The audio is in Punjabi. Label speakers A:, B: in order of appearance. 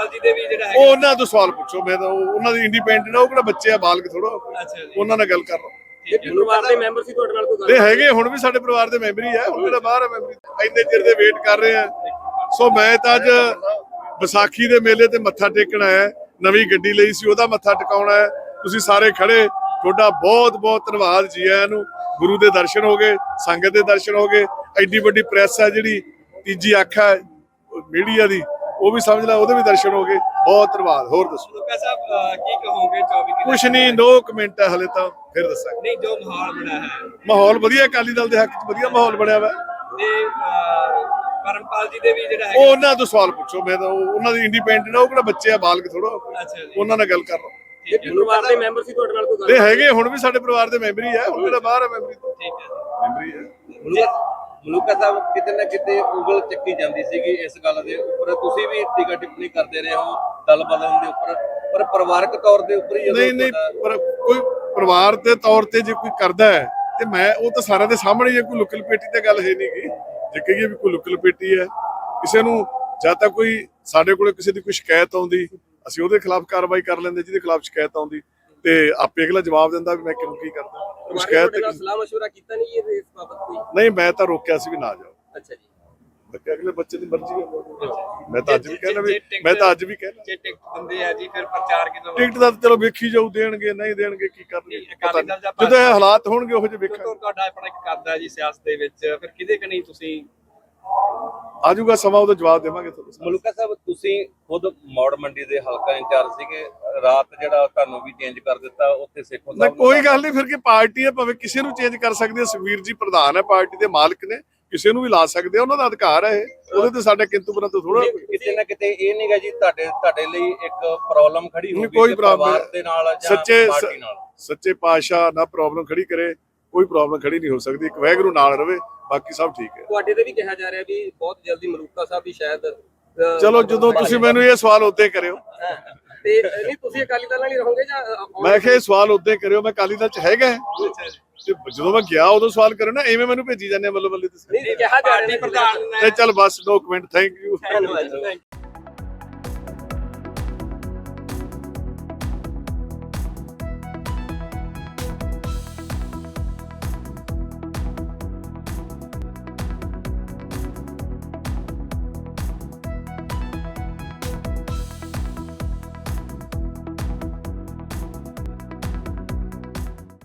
A: ਪਰਮਪਾਲ ਜੀ ਦੇ ਵੀ ਜਿਹੜਾ
B: ਉਹ
A: ਹੈਗਾ
B: ਉਹਨਾਂ ਤੋਂ ਸਵਾਲ ਪੁੱਛੋ ਮੈਂ ਤਾਂ ਉਹ- ਉਹਨਾਂ ਦੀ ਇੰਡੀਪੈਂਡੈਂਟ ਆ ਉਹ ਕਿਹੜਾ ਬੱਚੇ ਆ ਬਾਲਕ ਥੋੜਾ
A: ਅੱਛਾ ਜੀ।
B: ਉਹਨਾਂ ਨਾਲ ਗੱਲ ਕਰ ਲਓ।
C: ਇਹ ਪਰਿਵਾਰ ਦੇ ਮੈਂਬਰ ਸੀ ਤੁਹਾਡੇ ਨਾਲ ਕੋਈ
B: ਤੇ
C: ਗੱਲ
B: ਹੈਗੇ ਹੁਣ ਵੀ ਸਾਡੇ ਪਰਿਵਾਰ ਦੇ ਮੈਂਬਰ ਹੀ ਆ ਹੁਣ ਕਿਹੜਾ ਬਾਹਰ ਆ ਮੈਂਬਰ? ਇੰਨੇ ਚਿਰ ਦੇ ਵੇਟ ਕਰ ਰਹੇ ਆ। ਸੋ ਮੈਂ ਤਾਂ ਅੱਜ ਵਿਸਾਖੀ ਦੇ ਮੇਲੇ ਤੇ ਮੱਥਾ ਟੇਕਣ ਆਇਆ ਨਵੀਂ ਗੱਡੀ ਲਈ ਸੀ ਉਹਦਾ ਮੱਥਾ ਟਿਕਾਉਣਾ ਹੈ ਤੁਸੀਂ ਸਾਰੇ ਖੜੇ ਤੁਹਾਡਾ ਬਹੁਤ ਬਹੁਤ ਧੰਨਵਾਦ ਜੀ ਆਇਆਂ ਨੂੰ। ਗੁਰੂ ਦੇ ਦਰਸ਼ਨ ਹੋ ਗਏ ਸੰਗਤ ਦੇ ਦਰਸ਼ਨ ਹੋ ਗਏ। ਐਡੀ ਵੱਡੀ ਪ੍ਰੈਸ ਹੈ ਜਿਹੜੀ ਤੀਜੀ ਅੱਖ ਹੈ ਮੀਡੀਆ ਦੀ। ਉਹ ਵੀ ਸਮਝ ਲੈ ਉਹਦੇ ਵੀ ਦਰਸ਼ਨ ਹੋ ਗਏ। ਬਹੁਤ ਧੰਨਵਾਦ ਹੋਰ ਦੱਸੋ।
A: ਲੁਕਾ ਸਾਹਿਬ ਕੀ ਕਹੋਗੇ 24 ਦੀ
B: ਕੁਛ ਨਹੀਂ ਨੋ ਕਮੈਂਟ ਹੈ ਹਲੇ ਤਾਂ ਫਿਰ ਦੱਸਾਂਗੇ।
A: ਨਹੀਂ ਜੋ ਮਾਹੌਲ ਬਣਾ ਹੈ।
B: ਮਾਹੌਲ ਵਧੀਆ ਅਕਾਲੀ ਦਲ ਦੇ ਹੱਕ 'ਚ ਵਧੀਆ ਮਾਹੌਲ ਬਣਿਆ ਵਾ।
A: ਤੇ ਪਰਮਪਾਲ ਜੀ ਦੇ ਵੀ ਜਿਹੜਾ
B: ਉਹ
A: ਹੈਗਾ
B: ਉਹਨਾਂ ਤੋਂ ਸਵਾਲ ਪੁੱਛੋ ਮੈਂ ਤਾਂ ਉਹ- ਉਹਨਾਂ ਦੀ ਇੰਡੀਪੈਂਡੈਂਟ ਆ ਉਹ ਕਿਹੜਾ ਬੱਚੇ ਆ ਬਾਲਕ ਥੋੜਾ
A: ਅੱਛਾ ਜੀ।
B: ਉਹਨਾਂ ਨਾਲ ਗੱਲ ਕਰ ਲਓ।
C: ਇਹ ਪਰਿਵਾਰ ਦੇ ਮੈਂਬਰ ਸੀ ਤੁਹਾਡੇ ਨਾਲ ਕੋਈ ਗੱਲ
B: ਤੇ ਹੈਗੇ ਹੁਣ ਵੀ ਸਾਡੇ ਪਰਿਵਾਰ ਦੇ ਮੈਂਬਰ ਹੀ ਆ ਹੁਣ ਕਿਹੜਾ ਬਾਹਰ ਆ ਮੈਂਬਰ?
A: ਠੀਕ ਹੈ।
B: ਮੈਂਬਰ ਹੀ ਆ
D: ਮਲੂਕਾ ਸਾਹਿਬ ਕਿਤੇ ਨਾ ਕਿਤੇ ਉਂਗਲ ਚੱਕੀ ਜਾਂਦੀ ਸੀਗੀ ਇਸ ਗੱਲ ਦੇ ਉੱਪਰ। ਤੁਸੀਂ ਵੀ ਟੀਕਾ ਟਿੱਪਣੀ ਕਰਦੇ ਰਹੇ ਹੋ ਦਲ ਬਦਲਣ ਦੇ ਉੱਪਰ। ਪਰ ਪਰਿਵਾਰਕ ਤੌਰ ਦੇ ਉੱਪਰ ਹੀ
B: ਨਹੀਂ ਨਹੀਂ ਪਰ ਕੋਈ ਪਰਿਵਾਰ ਦੇ ਤੌਰ ਤੇ ਜੇ ਕੋਈ ਕਰਦਾ ਹੈ ਤੇ ਮੈਂ ਉਹ ਤਾਂ ਸਾਰਿਆਂ ਦੇ ਸਾਹਮਣੇ ਹੈ, ਕੋਈ ਲੁੱਕ ਲਪੇਟੀ ਤੇ ਗੱਲ ਹੈ ਨਹੀਂਗੀ ਜੇ ਕਹੀਏ ਵੀ ਕੋਈ ਲੁੱਕ ਲਪੇਟੀ ਹੈ ਕਿਸੇ ਨੂੰ ਜਾਂ ਤਾਂ ਕੋਈ ਸਾਡੇ ਕੋਲੇ ਕਿਸੇ ਦੀ ਕੋਈ ਸ਼ਿਕਾਇਤ ਆਉਂਦੀ ਅਸੀਂ ਉਹਦੇ ਖਿਲਾਫ ਕਾਰਵਾਈ ਕਰ ਲੈਂਦੇ ਜਿਹਦੇ ਖਿਲਾਫ ਸ਼ਿਕਾਇਤ ਆਉਂਦੀ। ਤੇ ਆਪੇ ਅਗਲਾ ਜਵਾਬ ਦਿੰਦਾ ਵੀ ਮੈਂ ਕਿਉਂ ਕੀ ਕਰਦਾ। ਕੋਈ ਸ਼ਿਕਾਇਤ
C: ਨਾਲ ਸਲਾਹ ਮਸ਼ਵਰਾ ਕੀਤਾ ਨਹੀਂ ਇਹ ਇਸ ਬਾਬਤ ਕੋਈ?
B: ਨਹੀਂ ਮੈਂ ਤਾਂ ਰੋਕਿਆ ਸੀ ਵੀ ਨਾ ਜਾਓ।
C: ਅੱਛਾ ਜੀ।
B: ਬੱਚੇ ਅਗਲੇ ਬੱਚੇ ਦੀ ਮਰਜ਼ੀ ਹੈ। ਮੈਂ ਤਾਂ ਅੱਜ ਵੀ ਕਹਿਣਾ ਵੀ ਮੈਂ ਤਾਂ ਅੱਜ ਵੀ ਕਹਿਣਾ।
A: ਜੇ ਟਿਕਟ ਦਿੰਦੇ ਆ ਜੀ ਫਿਰ ਪ੍ਰਚਾਰ ਕਿਦੋਂ
B: ਟਿਕਟ ਦਾ ਤਾਂ ਚਲੋ ਵੇਖੀ ਜਾਊ ਦੇਣਗੇ ਨਹੀਂ ਦੇਣਗੇ ਕੀ ਕਰਨਗੇ ਪਤਾ ਨਹੀਂ। ਜਦੋਂ ਇਹ ਹਾਲਾਤ ਹੋਣਗੇ ਉਹੋ ਜਿਹੇ ਵੇਖਾਂਗੇ।
A: ਤੁਹਾਡਾ ਆਪਣਾ ਇੱਕ ਕਰਦਾ ਜੀ ਸਿਆਸਤ ਦੇ ਵਿੱਚ। ਫਿਰ ਕਿਹਦੇ ਕਨੀ ਤੁਸੀਂ?
B: ਆਜੂਗਾ ਸਮਾਂ ਉਹਦਾ ਜਵਾਬ ਦੇਵਾਂਗੇ ਤੁਹਾਨੂੰ।
D: ਮਲੂਕਾ ਸਾਹਿਬ ਤੁਸੀਂ ਖੁਦ ਮੌੜ ਮੰਡੀ ਦੇ ਹਲਕਾ ਇੰਚਾਰਜ ਸੀਗੇ। ਰਾਤ ਜਿਹੜਾ ਤੁਹਾਨੂੰ ਵੀ ਚੇਂਜ ਕਰ ਦਿੱਤਾ ਉੱਥੇ ਸੇਖੋਂ
B: ਨਾ
D: ਸਾਹਿਬ
B: ਕੋਈ ਗੱਲ ਨਹੀਂ ਫਿਰ ਕਿ ਪਾਰਟੀ ਹੈ ਭਾਵੇਂ ਕਿਸੇ ਨੂੰ ਚੇਂਜ ਕਰ ਸਕਦੇ ਆ। ਸੁਖਵੀਰ ਜੀ ਪ੍ਰਧਾਨ ਹੈ ਪਾਰਟੀ ਦੇ ਮਾਲਕ ਨੇ ਕਿਸੇ ਨੂੰ ਵੀ ਲਾ ਸਕਦੇ ਆ ਉਹਨਾਂ ਦਾ ਅਧਿਕਾਰ ਹੈ ਇਹ। ਉਹਦੇ ਤੇ ਸਾਡੇ ਕਿੰਤੂ ਪਰੰਤੂ ਥੋੜਾ
D: ਕਿਤੇ ਨਾ ਕਿਤੇ ਇਹ ਨਹੀਂਗਾ ਜੀ ਤੁਹਾਡੇ ਤੁਹਾਡੇ ਲਈ ਇੱਕ ਪ੍ਰੋਬਲਮ ਖੜੀ
B: ਨਹੀਂ,
D: ਹੋਊਗੀ
B: ਕੋਈ
D: ਪਰਿਵਾਰ
B: ਨਹੀਂ।
D: ਦੇ ਨਾਲ ਜਾਂ
B: ਸੱਚੇ
D: ਪਾਰਟੀ ਨਾਲ।
B: ਸੱਚੇ ਪਾਤਸ਼ਾਹ ਨਾ ਪ੍ਰੋਬਲਮ ਖੜੀ ਕਰੇ ਕੋਈ ਪ੍ਰੋਬਲਮ ਖੜੀ ਨਹੀਂ ਹੋ ਸਕਦੀ। ਇੱਕ ਵੈਗਰੂ ਨਾਲ ਰਵੇ ਬਾਕੀ ਸਭ ਠੀਕ ਹੈ।
C: ਤੁਹਾਡੇ ਤੇ ਵੀ ਕਿਹਾ ਜਾ ਰਿਹਾ ਵੀ ਬਹੁਤ ਜਲਦੀ ਮਲੂਕਾ ਸਾਹਿਬ ਵੀ ਸ਼ਾਇਦ
B: ਚਲੋ ਜਦੋਂ ਤੁਸੀਂ ਮੈਨੂੰ ਇਹ ਸਵਾਲ ਉੱਤੇ ਕਰਿਓ।
C: ਤੇ ਅਹ, ਨਹੀਂ ਤੁਸੀਂ ਅਕਾਲੀ ਦਲ ਨਾਲ ਹੀ ਰਹੋਗੇ ਜਾਂ ਅਹ, ਆਉਣ-
B: ਮੈਂ ਕਿਹਾ ਇਹ ਸਵਾਲ ਉੱਤੇ ਕਰਿਓ ਮੈਂ ਕਾਲੀ ਦਲ ਚ ਹੈਗਾ ਹੈ। ਤੇ ਜਦੋਂ ਮੈਂ ਗਿਆ ਉਦੋਂ ਸਵਾਲ ਕਰੋ ਨਾ ਐਵੇਂ ਮੈਨੂੰ ਭੇਜੀ ਜਾਂਦੇ ਆ ਬੱਲੋ ਬੱਲੇ ਤੁਸੀਂ
C: ਨਹੀਂ ਕਿਹਾ ਜਾ ਰਿਹਾ
A: ਪਾਰਟੀ
C: ਨਾ।
A: ਪ੍ਰਧਾਨ
B: ਤੇ ਚੱਲ ਬਸ ਨੋ ਕਮੈਂਟ ਥੈਂਕ ਯੂ
C: ਧੰਨਵਾਦ ਜੀ।